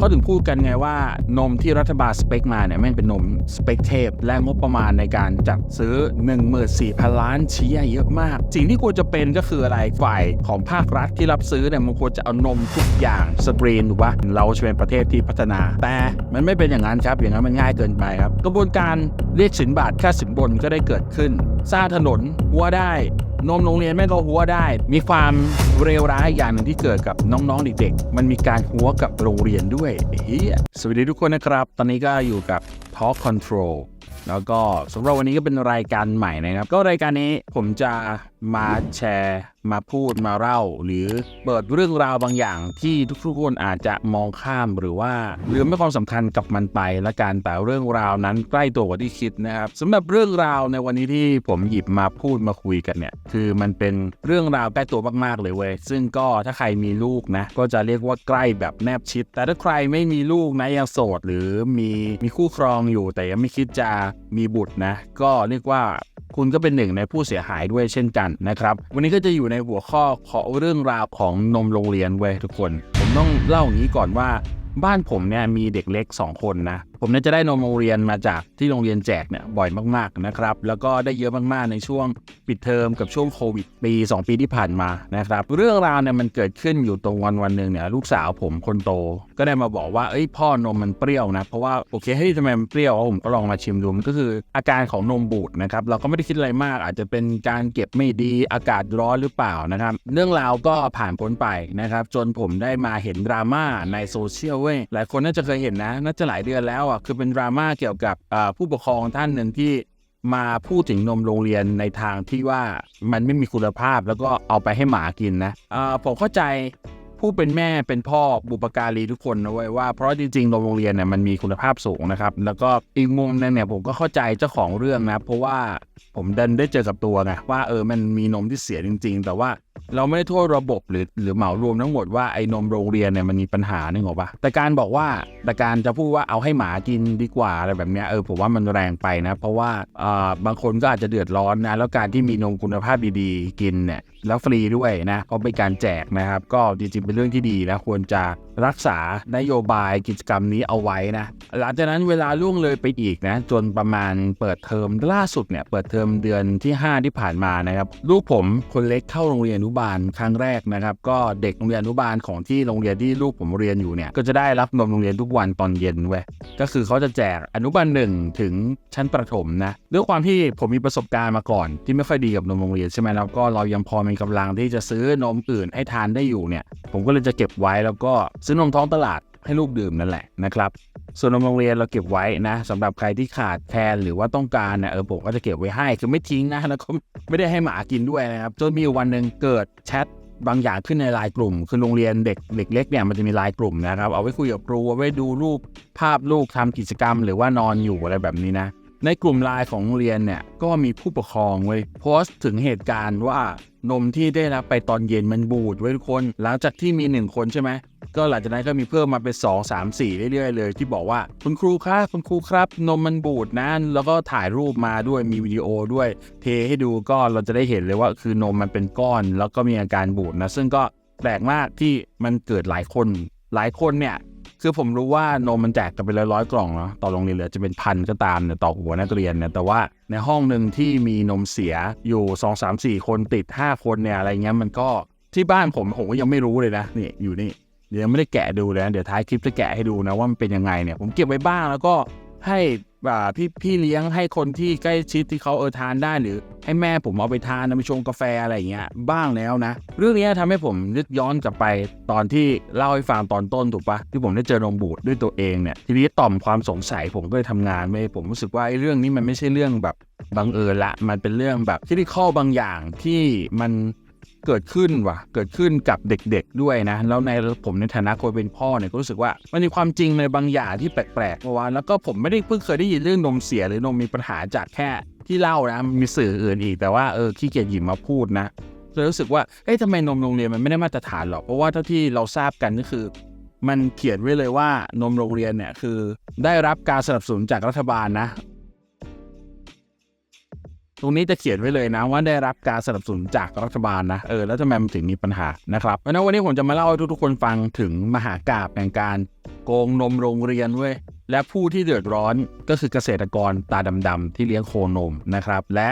เขาถึงพูดกันไงว่านมที่รัฐบาลสเปคมาเนี่ยแม่งเป็นนมสเปคเทพ และงบประมาณในการจัดซื้อ 14,000 ล้านเชี้เยอะมาก สิ่งที่ควรจะเป็นก็คืออะไรฝ่ายของภาครัฐที่รับซื้อเนี่ยมันควรจะเอานมทุกอย่างสกรีนถูกปะเราจะเป็นประเทศที่พัฒนา แต่มันไม่เป็นอย่างนั้นครับอย่างนั้นมันง่ายเกินไปครับ กระบวนการเรียกสินบาทค่าสินบนก็ได้เกิดขึ้น สร้างถนนหัวได้ นมโรงเรียนแม่งก็หัวได้ มีความเร็วร้ายอย่างหนึ่งที่เกิดกับน้องๆเด็กๆมันมีการหัวกับโรงเรียนด้วยเฮียสวัสดีทุกคนนะครับ ตอนนี้ก็อยู่กับ Talk Control แล้วก็สำหรับวันนี้ก็เป็นรายการใหม่นะครับ ก็รายการนี้ผมจะมาแชร์มาพูดมาเล่า หรือเปิดเรื่องราวบางอย่างที่ทุกๆคนอาจจะมองข้ามหรือว่าลืมไม่ความสำคัญกับมันไปละกันแต่เรื่องราวนั้นใกล้ตัวกว่าที่คิดนะครับสำหรับเรื่องราวในวันนี้ที่ผมหยิบมาพูดมาคุยกันเนี่ยคือมันเป็นเรื่องราวใกล้ตัวมากๆเลยเว้ยซึ่งก็ถ้าใครมีลูกนะก็จะเรียกว่าใกล้แบบแนบชิด แต่ถ้าใครไม่มีลูกนะยังโสด หรือมีมีคู่ครองอยู่แต่ยังไม่คิดจะมีบุตรนะ ก็เรียกว่าคุณก็เป็นหนึ่งในผู้เสียหายด้วยเช่นกันนะครับ วันนี้ก็จะอยู่ในหัวข้อของเรื่องราวของนมโรงเรียนเว้ยทุกคน ผมต้องเล่าอย่างนี้ก่อนว่า บ้านผมเนี่ยมีเด็กเล็ก 2 คนนะ ผมเนี่ยจะได้นมโรงเรียนมาจากที่โรงเรียนแจกเนี่ยบ่อยมากๆนะครับ แล้วก็ได้เยอะมากๆในช่วงปิดเทอมกับช่วงโควิดปี 2 ปีที่ผ่านมานะครับ เรื่องราวเนี่ยมันเกิดขึ้นอยู่ตรงวันวันหนึ่งเนี่ยลูกสาวผมคนโต ก็ได้มาบอกว่าเอ้ยพ่อนมมันเปรี้ยวนะ เพราะว่าโอเคเฮ้ยทำไมมันเปรี้ยวผมก็ลองมาชิมดูมันก็คืออาการของนมบูดนะครับเราก็ไม่ได้คิดอะไรมาก อาจจะเป็นการเก็บไม่ดีอากาศร้อนหรือเปล่านะครับ เรื่องราวก็ผ่านพ้นไปนะครับ จนผมได้มาเห็นดราม่าในโซเชียลเว้ยหลายคนน่าจะเคยเห็นนะน่าจะหลายเดือนแล้วอะคือเป็นดราม่าเกี่ยวกับผู้ปกครองท่านหนึ่งที่มาพูดถึงนมโรงเรียนในทางที่ว่ามันไม่มีคุณภาพแล้วก็เอาไปให้หมากินนะผมเข้าใจผู้เป็นแม่เป็นพ่อบุปการีทุกคนนะเว้ยว่าเพราะจริงๆนมโรงเรียนเนี่ยมันมีคุณภาพสูงนะครับ แล้วก็อีกมุมนึงเนี่ยผมก็เข้าใจเจ้าของเรื่องนะ เพราะว่าผมดันได้เจอกับตัวไงว่าเออมันมีนมที่เสียจริง ๆ แต่ว่า เราไม่ได้โทษระบบหรือหรือเหมารวมทั้งหมดว่าไอ้นมโรงเรียนเนี่ยมันมีปัญหานึกออกปะแต่การบอกว่าแต่การจะพูดว่าเอาให้หมากินดีกว่าอะไรแบบเนี้ยเออผมว่ามันแรงไปนะ เพราะว่าอ่าบางคนก็อาจจะเดือดร้อนนะแล้วการที่มีนมคุณภาพดีๆ กินเนี่ยแล้วฟรีด้วยนะก็เป็นการแจกนะครับ ก็จริงๆเป็นเรื่องที่ดีนะควรจะรักษานโยบายกิจกรรมนี้เอาไว้นะหลังจากนั้นเวลาล่วงเลยไปอีกนะจนประมาณเปิดเทอมล่าสุดเนี่ยเปิดเทอมเดือนที่ 5 ที่ผ่านมานะครับลูกผมคนเล็กเข้าโรงเรียนอนุบาลครั้งแรกนะครับ ก็เด็กโรงเรียนอนุบาลของที่โรงเรียนที่ลูกผมเรียนอยู่เนี่ยก็จะได้รับนมโรงเรียนทุกวันตอนเย็นเว้ยก็คือเขาจะแจกอนุบาลหนึ่งถึงชั้นประถมนะด้วยความที่ผมมีประสบการณ์มาก่อน ที่ไม่ค่อยดีกับนมโรงเรียนใช่ไหมแล้วก็เรายังพอมีกำลังที่จะซื้อนมอื่นให้ทานได้อยู่เนี่ย ผมก็เลยจะเก็บไว้แล้วก็ซื้อนมท้องตลาด ให้ลูกดื่มนั่นแหละนะครับ ส่วนนมโรงเรียนเราเก็บไว้นะสำหรับใครที่ขาดแคลนหรือว่าต้องการเนี่ยเออผมก็จะเก็บไว้ให้คือไม่ทิ้งนะแล้วก็ไม่ได้ให้หมากินด้วยนะครับจนมีวันหนึ่งเกิดแชทบางอย่างขึ้นในไลน์กลุ่ม คือโรงเรียนเด็กเด็กเล็กเนี่ยมันจะมีไลน์กลุ่มนะครับ เอาไว้คุยกับครูเอาไว้ดูรูปภาพลูกทำกิจกรรม หรือว่านอนอยู่อะไรแบบนี้นะ ในกลุ่มไลน์ของโรงเรียนเนี่ยก็มีผู้ปกครองเว้ยโพสต์ถึงเหตุการณ์ว่านมที่ได้รับไปตอนเย็นมันบูดไว้ยทุกคน หลังจากที่มีหนึ่งคนใช่ไหมก็หลังจากนั้นก็มีเพิ่มมาเป็น 2 3 4 เรื่อยๆเลย ที่บอกว่าคุณครูครับคุณครูครับ นมมันบูดนะแล้วก็ถ่ายรูปมาด้วยมีวิดีโอด้วย เทให้ดูก็เราจะได้เห็นเลยว่าคือนมมันเป็นก้อน แล้วก็มีอาการบูดนะซึ่งก็แปลกมากที่มันเกิดหลายคน หลายคนเนี่ย คือผมรู้ว่านมมันแจกกันไปร้อยๆกล่องเนาะต่อโรงเรียนเหลือจะเป็นพันก็ตามเนี่ยต่อหัวนักเรียนเนี่ยแต่ว่าในห้องหนึ่งที่มีนมเสียอยู่ 2 3 4 คนติด 5 คนเนี่ยอะไรเงี้ยมันก็ที่บ้านผมผมก็ยังไม่รู้เลยนะนี่อยู่นี่เดี๋ยวไม่ได้แกะดูเลยนะเดี๋ยวท้ายคลิปจะแกะให้ดูนะว่ามันเป็นยังไงเนี่ยผมเก็บไว้บ้างแล้วก็ให้ พี่พี่เลี้ยงให้คนที่ใกล้ชิดที่เขาเออทานได้หรือ ให้แม่ผมเอาไปทานเอาไปชงกาแฟอะไรอย่างเงี้ยบ้างแล้วนะ เรื่องนี้ทำให้ผมนึกย้อนกลับไปตอนที่เล่าให้ฟังตอนต้นถูกปะที่ผมได้เจอนมบูดด้วยตัวเองเนี่ยทีนี้ต่อมความสงสัยผมก็เลยทำงานไม่ผมรู้สึกว่าไอ้เรื่องนี้มันไม่ใช่เรื่องแบบบังเอิญละ มันเป็นเรื่องแบบที่ข้อบางอย่างที่มัน เกิดขึ้นว่ะเกิดขึ้นกับเด็กๆด้วยนะ แล้วในผมในฐานะคนเป็นพ่อเนี่ยก็รู้สึกว่ามันมีความจริงในบางอย่างที่แปลกๆเพราว่าแล้วก็ผมไม่ได้เพิ่งเคยได้ยินเรื่องนมเสียหรือนมมีปัญหาจากแค่ที่เล่านะมีสื่ออื่นอีกแต่ว่าเออขี้เกียจหยิบมาพูดนะเลยรู้สึกว่าเอ๊ะทำไมนมโรงเรียนมันไม่ได้มาตรฐานหรอกเพราะว่าเท่าที่เราทราบกันก็คือ มันเขียนไว้เลยว่านมโรงเรียนเนี่ยคือ ได้รับการสนับสนุนจากรัฐบาลนะ ตรงนี้จะเขียนไว้เลยนะว่าได้รับการสนับสนุนจากรัฐบาลนะเออแล้วทำไมมันถึงมีปัญหานะครับเพราะฉะนั้นวันนี้ผมจะมาเล่าให้ทุกๆคนฟังถึงมหากาบแห่งการโกงนมโรงเรียนเว้ยและผู้ที่เดือดร้อนก็คือเกษตรกรตาดำๆที่เลี้ยงโคนมนะครับ และ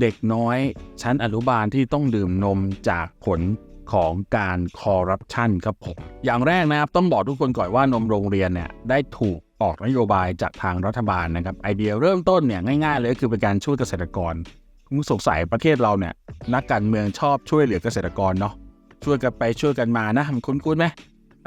เด็กน้อยชั้นอนุบาลที่ต้องดื่มนมจากผล ของการคอร์รัปชันครับผมอย่างแรกนะครับต้องบอกทุกคนก่อนว่านมโรงเรียนเนี่ยได้ถูกออกนโยบายจากทางรัฐบาลนะครับไอเดียเริ่มต้นเนี่ยง่ายๆเลยคือเป็นการช่วยเกษตรกรคุณสงสัยประเทศเราเนี่ยนักการเมืองชอบช่วยเหลือเกษตรกรเนาะช่วยกันไปช่วยกันมานะมันคุ้นๆไหม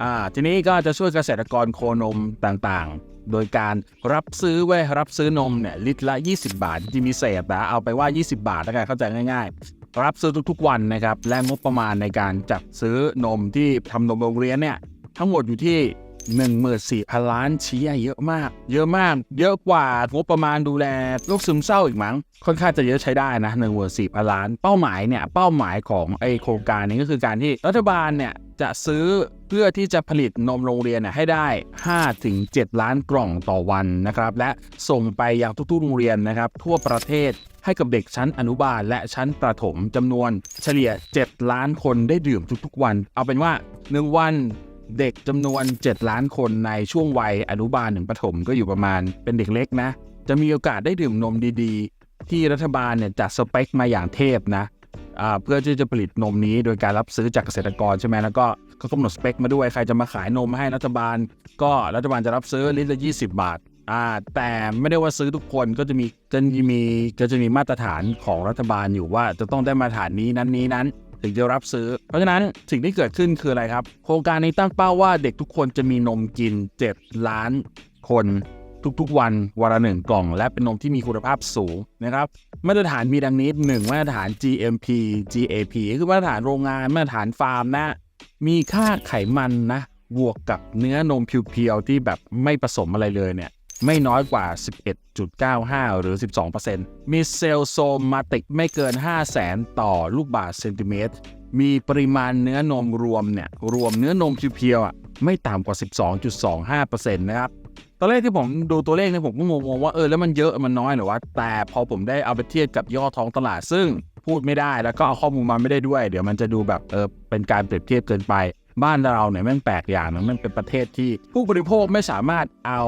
อ่าทีนี้ก็จะช่วยเกษตรกรโคนมต่างๆ โดยการรับซื้อไว้รับซื้อนมเนี่ยลิตรละ 20 บาทที่มีเศษนะเอาไปว่า 20 บาทแล้วกันเข้าใจง่ายๆ รับซื้อทุกๆวันนะครับ และงบประมาณในการจัดซื้อนมที่ทำนมโรงเรียนเนี่ยทั้งหมดอยู่ที่ 14,000 ล้านชี้เยอะมาก เยอะมาก เยอะกว่างบประมาณดูแลโรคซึมเศร้าอีกมั้ง ค่อนข้างจะเยอะใช้ได้นะ14,000ล้าน เป้าหมายเนี่ยเป้าหมายของไอโครงการนี้ก็คือการที่รัฐบาลเนี่ยจะซื้อเพื่อที่จะผลิตนมโรงเรียนเนี่ยให้ได้ 5-7 ล้านกล่องต่อวันนะครับ และส่งไปยังทุกๆโรงเรียนนะครับ ทั่วประเทศให้กับเด็กชั้นอนุบาลและชั้นประถมจำนวนเฉลี่ย 7 ล้านคนได้ดื่มทุกๆวัน เอาเป็นว่า 1 วัน เด็กจำนวน 7 ล้านคนในช่วงวัยอนุบาลถึงประถมก็อยู่ประมาณเป็นเด็กเล็กนะ จะมีโอกาสได้ดื่มนมดีๆ ที่รัฐบาลเนี่ยจัดสเปคมาอย่างเทพนะเพื่อที่จะผลิตนมนี้โดยการรับซื้อจากเกษตรกรใช่ไหมแล้วก็ก็กำหนดสเปคมาด้วยใครจะมาขายนมให้รัฐบาล ก็รัฐบาลจะรับซื้อลิตรละ20 บาทอ่าแต่ไม่ได้ว่าซื้อทุกคนก็จะมีจะมีก็จะมีมาตรฐานของรัฐบาลอยู่ว่าจะต้องได้มาตรฐานนี้นั้นนี้นั้น ถึงจะรับซื้อ เพราะฉะนั้นสิ่งที่เกิดขึ้นคืออะไรครับ โครงการนี้ตั้งเป้าว่าเด็กทุกคนจะมีนมกิน 7 ล้านคนทุกๆ วันวันละหนึ่งกล่อง และเป็นนมที่มีคุณภาพสูงนะครับมาตรฐานมีดังนี้ 1 มาตรฐาน GMP GAP คือมาตรฐานโรงงานมาตรฐานฟาร์มนะ มีค่าไขมันนะบวกกับเนื้อนมเพียวๆที่แบบไม่ผสมอะไรเลยเนี่ย ไม่น้อยกว่า 11.95 หรือ 12%มีเซลล์โซมาติกไม่เกิน 5 0 0แสนต่อลูกบาศก์เซนติเมตร มีปริมาณเนื้อนมรวมเนี่ย รวมเนื้อนมเพียวๆอะไม่ต่ำกว่า 12.25%นะครับตอนแรกที่ผมดูตัวเลขเนี่ยผมก็งงว่าเออแล้วมันเยอะมันน้อยหรอวะแต่พอผมได้เอาไปเทียบกับยอดท้องตลาดซึ่งพูดไม่ได้แล้วก็เอาข้อมูลมาไม่ได้ด้วย เดี๋ยวมันจะดูแบบเออเป็นการเปรียบเทียบเกินไป บ้านเราเนี่ยแม่งแปลกอย่างนะมันเป็นประเทศที่ผู้บริโภคไม่สามารถเอา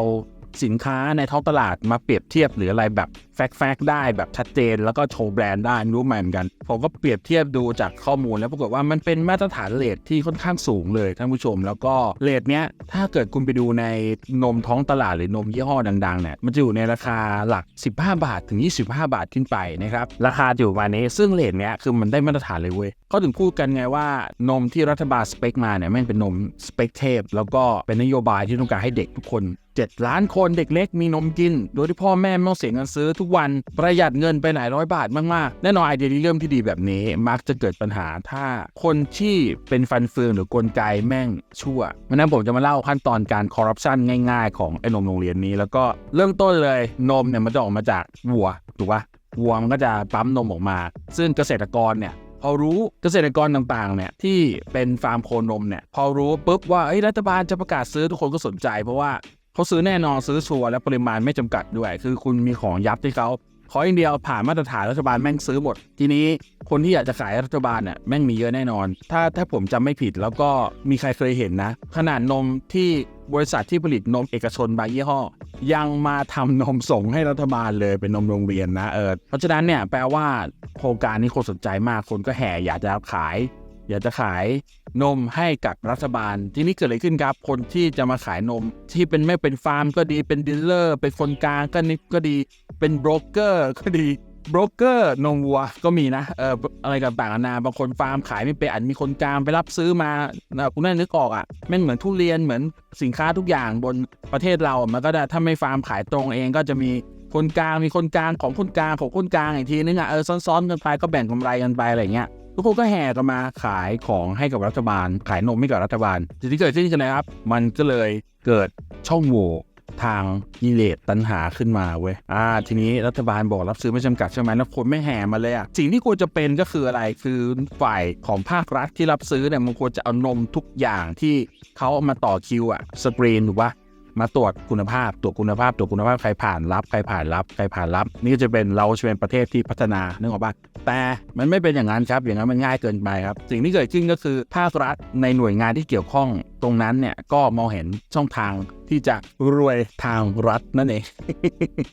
สินค้าในท้องตลาดมาเปรียบเทียบหรืออะไรแบบแฟกแฟกได้แบบชัดเจนแล้วก็โชว์แบรนด์ได้ไม่รู้เหมือนกัน ผมก็เปรียบเทียบดูจากข้อมูลแล้วปรากฏว่ามันเป็นมาตรฐานเลทที่ค่อนข้างสูงเลยท่านผู้ชม แล้วก็เลทเนี้ยถ้าเกิดคุณไปดูในนมท้องตลาดหรือนมยี่ห้อดังๆเนี่ยมันจะอยู่ในราคาหลัก 15 บาทถึง 25 บาทขึ้นไปนะครับราคาอยู่ประมาณนี้ซึ่งเลทเนี้ยคือมันได้มาตรฐานเลยเว้ยเขาถึงพูดกันไงว่านมที่รัฐบาลสเปคมาเนี่ยแม่งเป็นนมสเปคเทพแล้วก็เป็นนโยบายที่ต้องการให้เด็กทุกคน 7 ล้านคนเด็กเล็กมีนมกิน โดยที่พ่อแม่ไม่ต้องเสียเงินซื้อทุกวันประหยัดเงินไปหลายร้อยบาทมากๆ แน่นอนไอเดียเริ่มที่ดีแบบนี้มักจะเกิดปัญหาถ้าคนที่เป็นฟันเฟืองหรือกลไกแม่งชั่ววันนั้นผมจะมาเล่าขั้นตอนการคอร์รัปชันง่ายๆ ของไอ้นมโรงเรียนนี้ แล้วก็เริ่มต้นเลยนมเนี่ยมันจะออกมาจากวัวถูกปะวัวมันก็จะปั๊มนมออกมา ซึ่งเกษตรกรเนี่ยพอรู้เกษตรกรต่างๆเนี่ยที่เป็นฟาร์มโคนมเนี่ยพอรู้ปุ๊บว่าเอ้ยรัฐบาลจะประกาศซื้อทุกคนก็สนใจ เพราะว่า เขาซื้อแน่นอนซื้อชัวร์และปริมาณไม่จำกัดด้วย คือคุณมีของยับที่เขาขออย่างเดียวผ่านมาตรฐานรัฐบาลแม่งซื้อหมด ทีนี้คนที่อยากจะขายรัฐบาลเนี่ยแม่งมีเยอะแน่นอน ถ้าถ้าผมจำไม่ผิดแล้วก็มีใครเคยเห็นนะ ขนาดนมที่บริษัทที่ผลิตนมเอกชนบางยี่ห้อ ยังมาทำนมส่งให้รัฐบาลเลยเป็นนมโรงเรียนนะเออเพราะฉะนั้นเนี่ยแปลว่าโครงการนี้คนสนใจมากคนก็แห่อยากจะขาย อยากจะขายนมให้กับรัฐบาล ทีนี้เกิดอะไรขึ้นครับคนที่จะมาขายนม ที่เป็นไม่เป็นฟาร์มก็ดีเป็นดีลเลอร์เป็นคนกลางก็นิก็ดีเป็นโบรกเกอร์ก็ดีโบรกเกอร์นมวัวก็มีนะเอออะไรกับต่างนานาบางคนฟาร์มขายไม่เป็นอันมีคนกลางไปรับซื้อมานะคุณน่านึกออกอะแม่งเหมือนทุเรียนเหมือนสินค้าทุกอย่างบนประเทศเรามันก็ได้ถ้าไม่ฟาร์มขายตรงเองก็จะมีคนกลางมีคนกลางของคนกลางของคนกลางอีกทีนึงอะเออซ้อนๆกันไปก็แบ่งกำไรกันไปอะไรเงี้ย ทุกคนก็แห่กันมาขายของให้กับรัฐบาล ขายนมให้กับรัฐบาลสิ่งที่เกิดขึ้นคืออะไรครับ มันก็เลยเกิดช่องโหว่ทางกิเลสตัณหาขึ้นมาเว้ย อ่า ทีนี้รัฐบาลบอกรับซื้อไม่จำกัดใช่ไหมแล้วคนไม่แห่มาเลยอะสิ่งที่ควรจะเป็นก็คืออะไร คือฝ่ายของภาครัฐที่รับซื้อเนี่ยมันควรจะเอานมทุกอย่างที่เขาเอามาต่อคิวอะสกรีนถูกปะ มาตรวจคุณภาพตรวจคุณภาพตรวจคุณภาพใครผ่านรับใครผ่านรับใครผ่านรับ นี่ก็จะเป็นเราจะเป็นประเทศที่พัฒนาเนื่ออกปะแต่มันไม่เป็นอย่างนั้นครับอย่างนั้นมันง่ายเกินไปครับ สิ่งที่เกิดขึ้นก็คือภาครัฐในหน่วยงานที่เกี่ยวข้อง ตรงนั้นเนี่ยก็มองเห็นช่องทางที่จะรวยทางรัฐนั่นเอง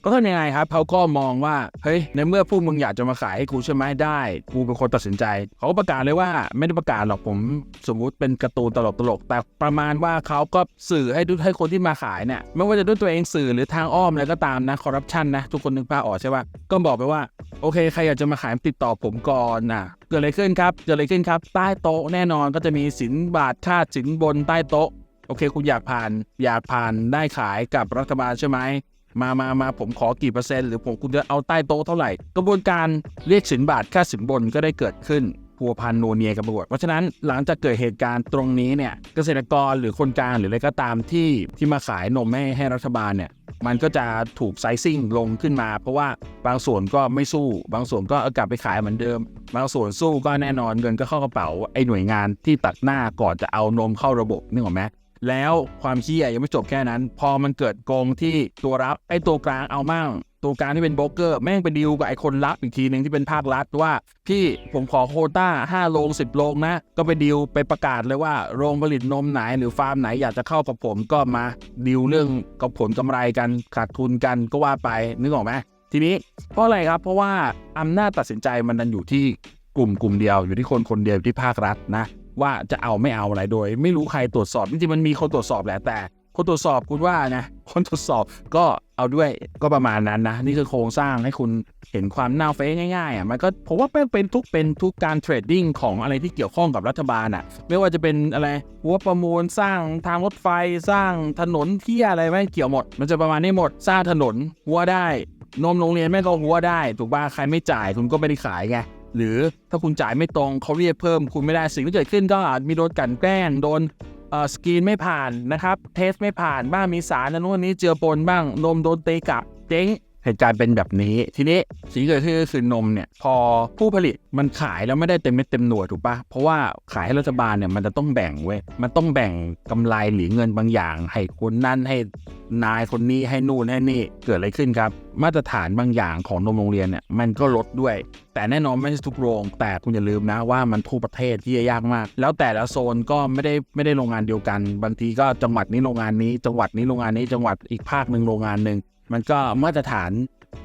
ก็ทำยังไงครับเขาก็มองว่าเฮ้ยในเมื่อพวกมึงอยากจะมาขายให้กูใช่ไหมได้ กูเป็นคนตัดสินใจ เขาก็ประกาศเลยว่าไม่ได้ประกาศหรอกผมสมมุติเป็นการ์ตูนตลกๆแต่ประมาณว่าเขาก็สื่อให้ดูให้คนที่มาขายเนี่ยไม่ว่าจะด้วยตัวเองสื่อหรือทางอ้อมอะไรก็ตามนะคอร์รัปชันนะทุกคนนึกภาพออกใช่ป่ะก็บอกไปว่าโอเคใครอยากจะมาขายติดต่อผมก่อนนะเกิดอะไรขึ้นครับเกิดอะไรขึ้นครับ ใต้โต๊ะแน่นอนก็จะมีสินบาทค่าสินบนใต้โต๊ะ โอเค คุณอยากผ่าน อยากผ่านได้ขายกับรัฐบาลใช่ไหมมามามาผมขอกี่เปอร์เซ็นต์หรือผมคุณจะเอาใต้โต๊ะเท่าไหร่ กระบวนการเรียกสินบาทค่าสินบนก็ได้เกิดขึ้นพัวพันโนเนียกับตำรวจเพราะฉะนั้นหลังจากเกิดเหตุการณ์ตรงนี้เนี่ยเกษตรกรหรือคนกลางหรืออะไรก็ตามที่ที่มาขายนมให้ให้รัฐบาลเนี่ย มันก็จะถูกไซซิ่งลงขึ้นมา เพราะว่าบางส่วนก็ไม่สู้ บางส่วนก็เอากลับไปขายเหมือนเดิม บางส่วนสู้ก็แน่นอนเงินก็เข้ากระเป๋าไอ้หน่วยงานที่ตัดหน้าก่อนจะเอานมเข้าระบบนึกออกไหม แล้วความเชี่ยยังไม่จบแค่นั้น พอมันเกิดโกงที่ตัวรับไอ้ตัวกลางเอามั่งตัวกลางที่เป็นโบรกเกอร์แม่งไปดีลกับไอ้คนรับอีกทีหนึ่งที่เป็นภาครัฐว่า พี่ผมขอโคต้า 5 โรง 10 โรงนะ ก็ไปดีลไปประกาศเลยว่าโรงผลิตนมไหนหรือฟาร์มไหนอยากจะเข้ากับผมก็มาดีลเรื่องกับผลกำไรกันขาดทุนกันก็ว่าไปนึกออกไหมทีนี้เพราะอะไรครับเพราะว่าอำนาจตัดสินใจมันดันอยู่ที่กลุ่มกลุ่มเดียวอยู่ที่คนคนเดียวอยู่ที่ภาครัฐนะ ว่าจะเอาไม่เอาอะไรโดย ไม่รู้ใครตรวจสอบจริงๆมันมีคนตรวจสอบแหละแต่ คนตรวจสอบคุณว่านะคนตรวจสอบก็เอาด้วยก็ประมาณนั้นนะ นี่คือโครงสร้างให้คุณเห็นความน่าเฟ้ง่ายๆอะมันก็ผมว่าเป็นเป็นทุกเป็นทุกการเทรดดิ้งของอะไรที่เกี่ยวข้องกับรัฐบาลอะ ไม่ว่าจะเป็นอะไรหัวประมูลสร้างทางรถไฟสร้างถนนที่อะไรไม่เกี่ยวหมด มันจะประมาณนี้หมดสร้างถนนหัวได้นมโรงเรียนแม่งก็หัวได้ ถูกป่ะใครไม่จ่ายคุณก็ไม่ได้ขายไง หรือถ้าคุณจ่ายไม่ตรงเขาเรียกเพิ่มคุณไม่ได้สิ่งที่เกิดขึ้นก็อาจมีโดนกันแกล้งโดนสกรีนไม่ผ่านนะครับ เทสไม่ผ่านบ้างมีสารนั้นวันนี้เจือปนบ้างนมโดนเตะกลับเจ๊ง เหตุการณ์เป็นแบบนี้ ทีนี้สิ่งเกิดขึ้นคือนมเนี่ย พอผู้ผลิตมันขายแล้วไม่ได้เต็มเม็ดเต็มหน่วยถูกปะเพราะว่าขายให้รัฐบาลเนี่ยมันจะต้องแบ่งเว้ยมันต้องแบ่งกำไรหรือเงินบางอย่าง ให้คนนั่นให้นายคนนี้ให้นู่นให้นี่เกิดอะไรขึ้นครับ มาตรฐานบางอย่างของนมโรงเรียนเนี่ยมันก็ลดด้วย แต่แน่นอนไม่ใช่ทุกโรง แต่คุณอย่าลืมนะว่ามันทั่วประเทศที่ยากมาก แล้วแต่ละโซนก็ไม่ได้ไม่ได้โรงงานเดียวกัน บางทีก็จังหวัดนี้โรงงานนี้ จังหวัดนี้โรงงานนี้จังหวัดอีกภาคหนึ่งโรงงานหนึ่ง มันก็มาตรฐาน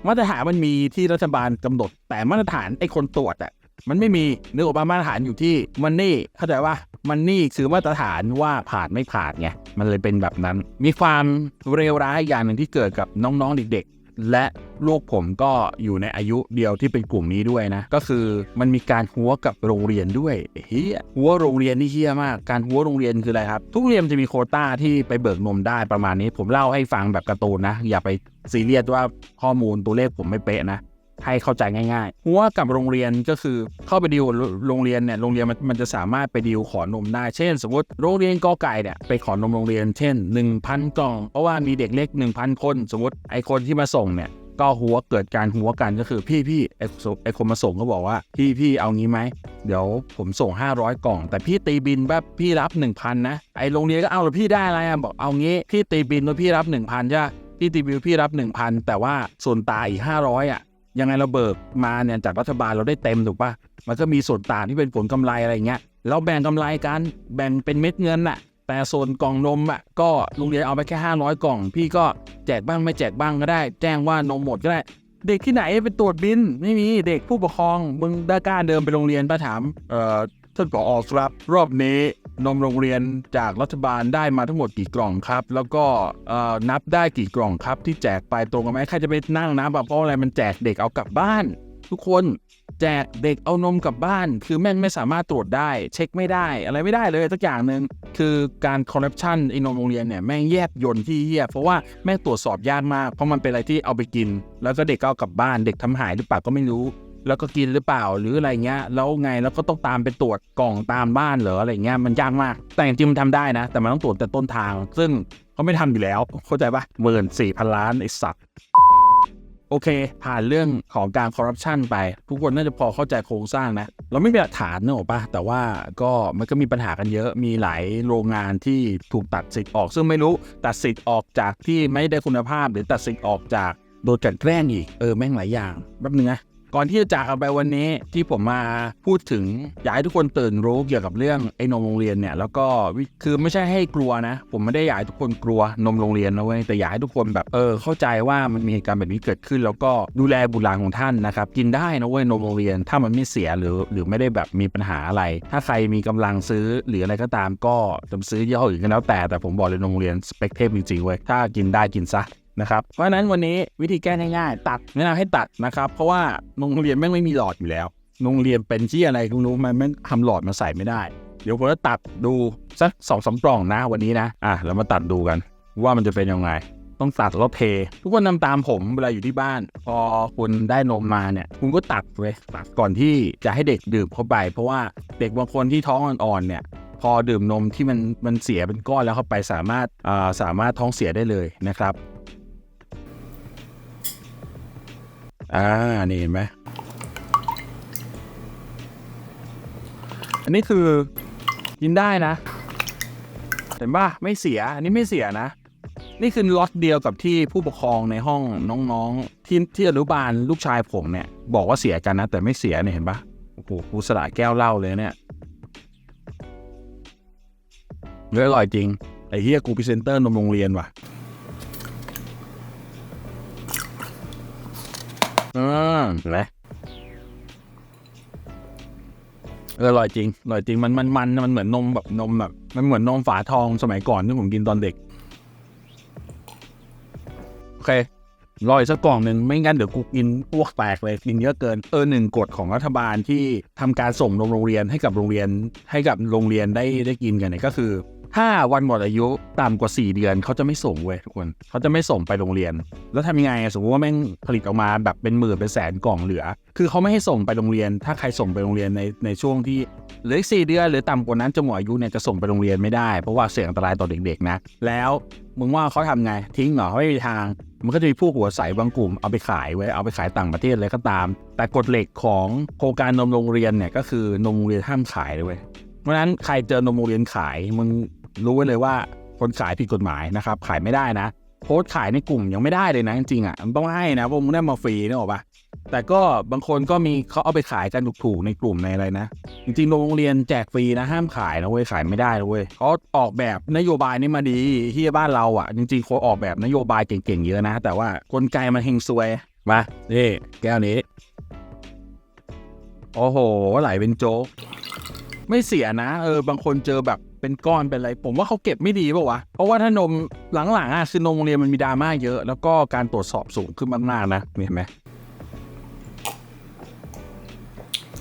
มาตรฐานมันมีที่รัฐบาลกำหนด แต่มาตรฐานไอ้คนตรวจอะมันไม่มีนึกออกมามาตรฐานอยู่ที่มันนี่เข้าใจว่ามันนี่คือมาตรฐานว่าผ่านไม่ผ่านไงมันเลยเป็นแบบนั้น มีความเร็วร้ายอย่างหนึ่งที่เกิดกับน้องๆเด็ก และลูกผมก็อยู่ในอายุเดียวที่เป็นกลุ่มนี้ด้วยนะ ก็คือมันมีการหัวกับโรงเรียนด้วยเฮียหัวโรงเรียนนี่เฮียมาก การหัวโรงเรียนคืออะไรครับ ทุกเรียนจะมีโคต้าที่ไปเบิกนมได้ประมาณนี้ ผมเล่าให้ฟังแบบการ์ตูนนะ อย่าไปซีเรียสว่าข้อมูลตัวเลขผมไม่เป๊ะนะ ให้เข้าใจง่ายๆหัวกับโรงเรียนก็คือเข้าไปดีลโรงเรียนเนี่ยโรงเรียนมันมันจะสามารถไปดีลขอนมได้ เช่น สมมติโรงเรียนกอไก่เนี่ยไปขอนมโรงเรียน เช่น 1,000 กล่อง เพราะว่ามีเด็กเล็ก 1,000 คน สมมติไอคนที่มาส่งเนี่ยก็หัวเกิดการหัวกันก็คือพี่พี่ไอคนมาส่งก็บอกว่าพี่พี่เอางี้ไหมเดี๋ยวผมส่ง 500 กล่อง แต่พี่ตีบินแบบพี่รับ 1,000 นะไอโรงเรียนก็เอาหรือพี่ได้อะไรอะบอกเอางี้พี่ตีบินว่าพี่รับ 1,000ใช่พี่ตีบินพี่รับ 1,000 แต่ว่าส่วนตาอีก 500อะ ยังไงเราเบิกมาเนี่ยจากรัฐบาลเราได้เต็มถูกปะมันก็มีส่วนต่างที่เป็นผลกำไรอะไรเงี้ยเราแบ่งกำไรกันแบ่งเป็นเม็ดเงินน่ะแต่ส่วนกล่องนมอะก็โรงเรียนเอาไปแค่ 500 กล่อง พี่ก็แจกบ้างไม่แจกบ้างก็ได้ แจ้งว่านมหมดก็ได้ เด็กที่ไหนไปตรวจบินไม่มีเด็กผู้ปกครองมึงได้กล้าเดินไปโรงเรียนป้าถามเอ่อท่านผอครับ รอบนี้ นมโรงเรียนจากรัฐบาลได้มาทั้งหมดกี่กล่องครับ แล้วก็นับได้กี่กล่องครับที่แจกไปตรงกันไหมใครจะไปนั่งนับอะเพราะอะไรมันแจกเด็กเอากลับบ้าน ทุกคนแจกเด็กเอานมกลับบ้าน คือแม่งไม่สามารถตรวจได้ เช็คไม่ได้ อะไรไม่ได้เลยสักอย่างหนึ่งคือการคอร์รัปชันไอ้นมโรงเรียนเนี่ยแม่งแยบยนที่เหี้ยเพราะว่าแม่งตรวจสอบยากมากเพราะมันเป็นอะไรที่เอาไปกิน แล้วก็เด็กก็เอากลับบ้านเด็กทำหายหรือเปล่าก็ไม่รู้ แล้วก็กินหรือเปล่าหรืออะไรเงี้ยแล้วไงแล้วก็ต้องตามไปตรวจกล่องตามบ้านเหรออะไรเงี้ยมันยากมาก แต่จริงมันทำได้นะ แต่มันต้องตรวจแต่ต้นทาง ซึ่งเขาไม่ทำอยู่แล้ว เข้าใจปะหมื่นสี่พันล้านไอ้สัตว์โอเค ผ่านเรื่องของการคอร์รัปชันไป ทุกคนน่าจะพอเข้าใจโครงสร้างนะ เราไม่มีหลักฐานเนอะปะแต่ว่าก็มันก็มีปัญหากันเยอะมีหลายโรงงานที่ถูกตัดสิทธิ์ออก ซึ่งไม่รู้ตัดสิทธิ์ออกจากที่ไม่ได้คุณภาพ หรือตัดสิทธิ์ออกจากโดนกันแกล้งอีกเออแม่งหลายอย่างแป๊บนึงนะ ก่อนที่จะจากกันไปวันนี้ที่ผมมาพูดถึง อยากให้ทุกคนตื่นรู้เกี่ยวกับเรื่องไอ้นมโรงเรียนเนี่ยแล้วก็คือไม่ใช่ให้กลัวนะ ผมไม่ได้อยากให้ทุกคนกลัวนมโรงเรียนนะเว้ยแต่อยากให้ทุกคนแบบเออเข้าใจว่ามันมีเหตุการณ์แบบนี้เกิดขึ้น แล้วก็ดูแลบุตรหลานของท่านนะครับกินได้นะเว้ยนมโรงเรียนถ้ามันไม่เสียหรือหรือไม่ได้แบบมีปัญหาอะไร ถ้าใครมีกำลังซื้อหรืออะไรก็ตามก็จะซื้อยี่ห้ออื่นก็แล้วแต่แต่ผมบอกเลยนมโรงเรียนสเปกเทปจริงๆเว้ยถ้ากินได้กินซะ นะครับ เพราะฉะนั้นวันนี้วิธีแก้ง่ายๆตัดแนะนำให้ตัดนะครับ เพราะว่าโรงเรียนแม่งไม่มีหลอดอยู่แล้วโรงเรียนเป็นที่อะไรก็ไม่รู้มันแม่งทำหลอดมาใส่ไม่ได้ เดี๋ยวผมจะตัดดูสักสองสามกล่องนะวันนี้นะอะเรามาตัดดูกันว่ามันจะเป็นยังไง ต้องตัดแล้วเท ทุกคนนำตามผมเวลาอยู่ที่บ้าน พอคุณได้นมมาเนี่ยคุณก็ตัดเลยตัดก่อนที่จะให้เด็กดื่มเข้าไป เพราะว่าเด็กบางคนที่ท้องอ่อนๆเนี่ยพอดื่มนมที่มันมันเสียเป็นก้อนแล้วเข้าไปสามารถอ่าสามารถท้องเสียได้เลยนะครับ อ่า นี่เห็นไหม อันนี้คือกินได้นะ เห็นป่ะ ไม่เสีย อันนี้ไม่เสียนะ นี่คือล็อตเดียวกับที่ผู้ปกครองในห้องน้องๆ ที่ที่อนุบาลลูกชายผมเนี่ย บอกว่าเสียกันนะ แต่ไม่เสียเนี่ยเห็นปะโอ้โหกูสละแก้วเหล้าเลยเนี่ยเฮ้ยอร่อยจริง ไอ้เฮียกูพรีเซนเตอร์นมโรงเรียนว่ะ อืมเห็นไหมเอออร่อยจริงอร่อยจริงมันมันมันมันเหมือนนมแบบนมแบบมันเหมือนนมฝาทองสมัยก่อนที่ผมกินตอนเด็ก โอเครออีกสักกล่องหนึ่งไม่งั้นเดี๋ยวกูกินอ้วกแตกเลยกินเยอะเกินเออหนึ่งกฎของรัฐบาลที่ทำการส่งนมโรงเรียนให้กับโรงเรียนให้กับโรงเรียนได้ได้กินกันเนี่ยก็คือ ถ้าวันหมดอายุต่ำกว่า 4 เดือนเขาจะไม่ส่งเว้ยทุกคนเขาจะไม่ส่งไปโรงเรียน แล้วทำยังไงสมมติว่าแม่งผลิตออกมาแบบเป็นหมื่นเป็นแสนกล่องเหลือ คือเขาไม่ให้ส่งไปโรงเรียน ถ้าใครส่งไปโรงเรียนในในช่วงที่เหลือสี่เดือนหรือต่ำกว่านั้นจะหมดอายุเนี่ยจะส่งไปโรงเรียนไม่ได้เพราะว่าเสี่ยงอันตรายต่อเด็กๆนะแล้วมึงว่าเขาทำไงทิ้งเหรอเขาไม่มีทาง มันก็จะมีผู้หัวใสบางกลุ่มเอาไปขายไว้เอาไปขายต่างประเทศอะไรก็ตาม แต่กฎเหล็กของโครงการนมโรงเรียนเนี่ยก็คือนมโรงเรียนห้ามขายเลยเว้ยเพราะนั้นใครเจอนมโรงเรียนขายมึง รู้ไว้เลยว่าคนขายผิดกฎหมายนะครับขายไม่ได้นะโพสต์ขายในกลุ่มยังไม่ได้เลยนะจริงๆอะมันต้องให้นะเพราะมึงได้มาฟรีนึกออกปะแต่ก็บางคนก็มีเขาเอาไปขายกันถูกๆในกลุ่มในอะไรนะ จริงๆโรงเรียนแจกฟรีนะห้ามขายนะเว้ยขายไม่ได้นะเว้ยเขาออกแบบนโยบายนี้มาดีที่บ้านเราอะ จริงๆคนออกแบบนโยบายเก่งๆเยอะนะ แต่ว่ากลไกมันเฮงซวยมานี่แก้วนี้ โอ้โหไหลเป็นโจ๊กไม่เสียนะ เออบางคนเจอแบบ เป็นก้อนเป็นอะไร ผมว่าเขาเก็บไม่ดีป่าวะ เพราะว่าถ้านมหลังๆอะคือนมโรงเรียนมันมีดราม่าเยอะ แล้วก็การตรวจสอบสูงขึ้นมากๆนะเห็นไหม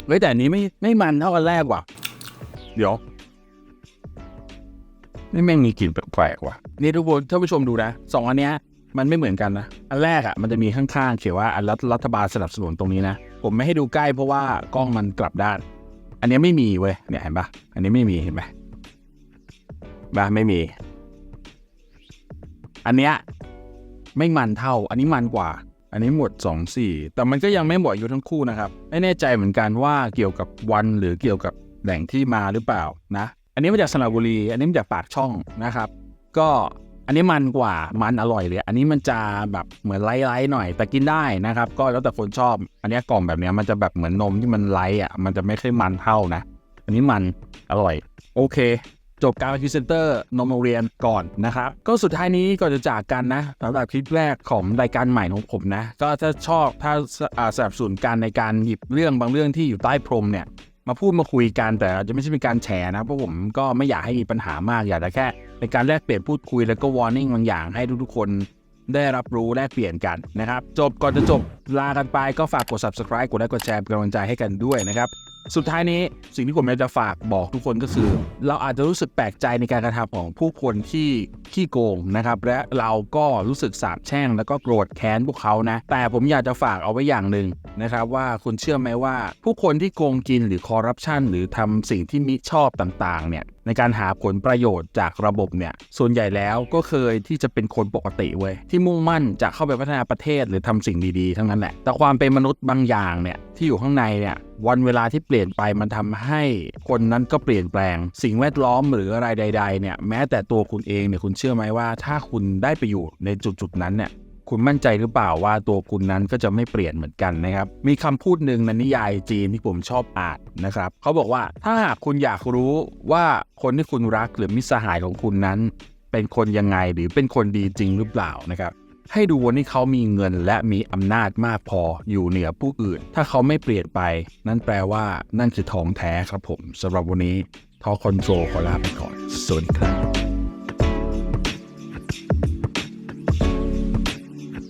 เฮ้ยแต่อันนี้ไม่ไม่มันเท่าอันแรกว่ะ เดี๋ยวนี่แม่งมีกลิ่นแปลกๆว่ะนี่ทุกคนท่านผู้ชมดูนะสองอันเนี้ยมันไม่เหมือนกันนะ อันแรกอะมันจะมีข้างๆเขียนว่าอันรัฐรัฐบาลสนับสนุนตรงนี้นะ ผมไม่ให้ดูใกล้เพราะว่ากล้องมันกลับด้าน อันนี้ไม่มีเว้ยเนี่ยเห็นปะอันนี้ไม่มีเห็นไหม บ้าไม่มี อันเนี้ยไม่มันเท่า อันนี้มันกว่า อันนี้หมด 2 4 แต่มันก็ยังไม่หมดอายุทั้งคู่นะครับ ไม่แน่ใจเหมือนกันว่าเกี่ยวกับวันหรือเกี่ยวกับแหล่งที่มาหรือเปล่านะ อันนี้มาจากสระบุรี อันนี้มาจากปากช่องนะครับ ก็อันนี้มันกว่ามันอร่อยเลย อันนี้มันจะแบบเหมือนไลท์ๆหน่อย แต่กินได้นะครับ ก็แล้วแต่คนชอบ อันนี้กล่องแบบนี้มันจะแบบเหมือนนมที่มันไลท์อะ มันจะไม่ค่อยมันเท่านะ อันนี้มันอร่อย โอเค จบการเป็นพรีเซนเตอร์นมโรงเรียนก่อนนะครับ ก็สุดท้ายนี้ก่อนจะจากกันนะสำหรับคลิปแรกของรายการใหม่ของผมนะ ก็ถ้าชอบถ้าอ่าสนับสนุนการในการหยิบเรื่องบางเรื่องที่อยู่ใต้พรมเนี่ยมาพูดมาคุยกันแต่จะไม่ใช่เป็นการแช่นะเพราะผมก็ไม่อยากให้มีปัญหามากอยากจะแค่เป็นการแลกเปลี่ยนพูดคุยแล้วก็วอร์นิ่งบางอย่างให้ทุกๆคนได้รับรู้แลกเปลี่ยนกันนะครับ จบก่อนจะจบลากันไปก็ฝากกด subscribe กดไลค์กดแชร์เป็นกำลังใจให้กันด้วยนะครับ สุดท้ายนี้สิ่งที่ผมอยากจะฝากบอกทุกคนก็คือ เราอาจจะรู้สึกแปลกใจในการกระทำของผู้คนที่ขี้โกงนะครับ และเราก็รู้สึกสาบแช่ง แล้วก็โกรธแค้นพวกเขานะ แต่ผมอยากจะฝากเอาไว้อย่างหนึ่งนะครับว่าคุณเชื่อไหมว่า ผู้คนที่โกงกินหรือคอร์รัปชันหรือทำสิ่งที่มิชอบต่างๆเนี่ย ในการหาผลประโยชน์จากระบบเนี่ย ส่วนใหญ่แล้วก็เคยที่จะเป็นคนปกติเว้ยที่มุ่งมั่นจะเข้าไปพัฒนาประเทศหรือทำสิ่งดีๆ ทั้งนั้นแหละ แต่ความเป็นมนุษย์บางอย่างเนี่ยที่อยู่ข้างในเนี่ยวันเวลาที่เปลี่ยนไปมันทำให้คนนั้นก็เปลี่ยนแปลง สิ่งแวดล้อมหรืออะไรใด ๆ เนี่ยแม้แต่ตัวคุณเองเนี่ยคุณเชื่อไหมว่า ถ้าคุณได้ไปอยู่ในจุดๆนั้นเนี่ย คุณมั่นใจหรือเปล่าว่าตัวคุณนั้นก็จะไม่เปลี่ยนเหมือนกันนะครับ มีคำพูดหนึ่งในนิยายจีนที่ผมชอบอ่านนะครับ เขาบอกว่าถ้าหากคุณอยากรู้ว่าคนที่คุณรักหรือมิตรสหายของคุณนั้น เป็นคนยังไงหรือเป็นคนดีจริงหรือเปล่านะครับ ให้ดูวันที่เขามีเงินและมีอำนาจมากพออยู่เหนือผู้อื่น ถ้าเขาไม่เปลี่ยนไป นั่นแปลว่านั่นคือทองแท้ครับผมสำหรับวันนี้ทอคอนโทรลขอลาไปก่อนสวัสดีครับ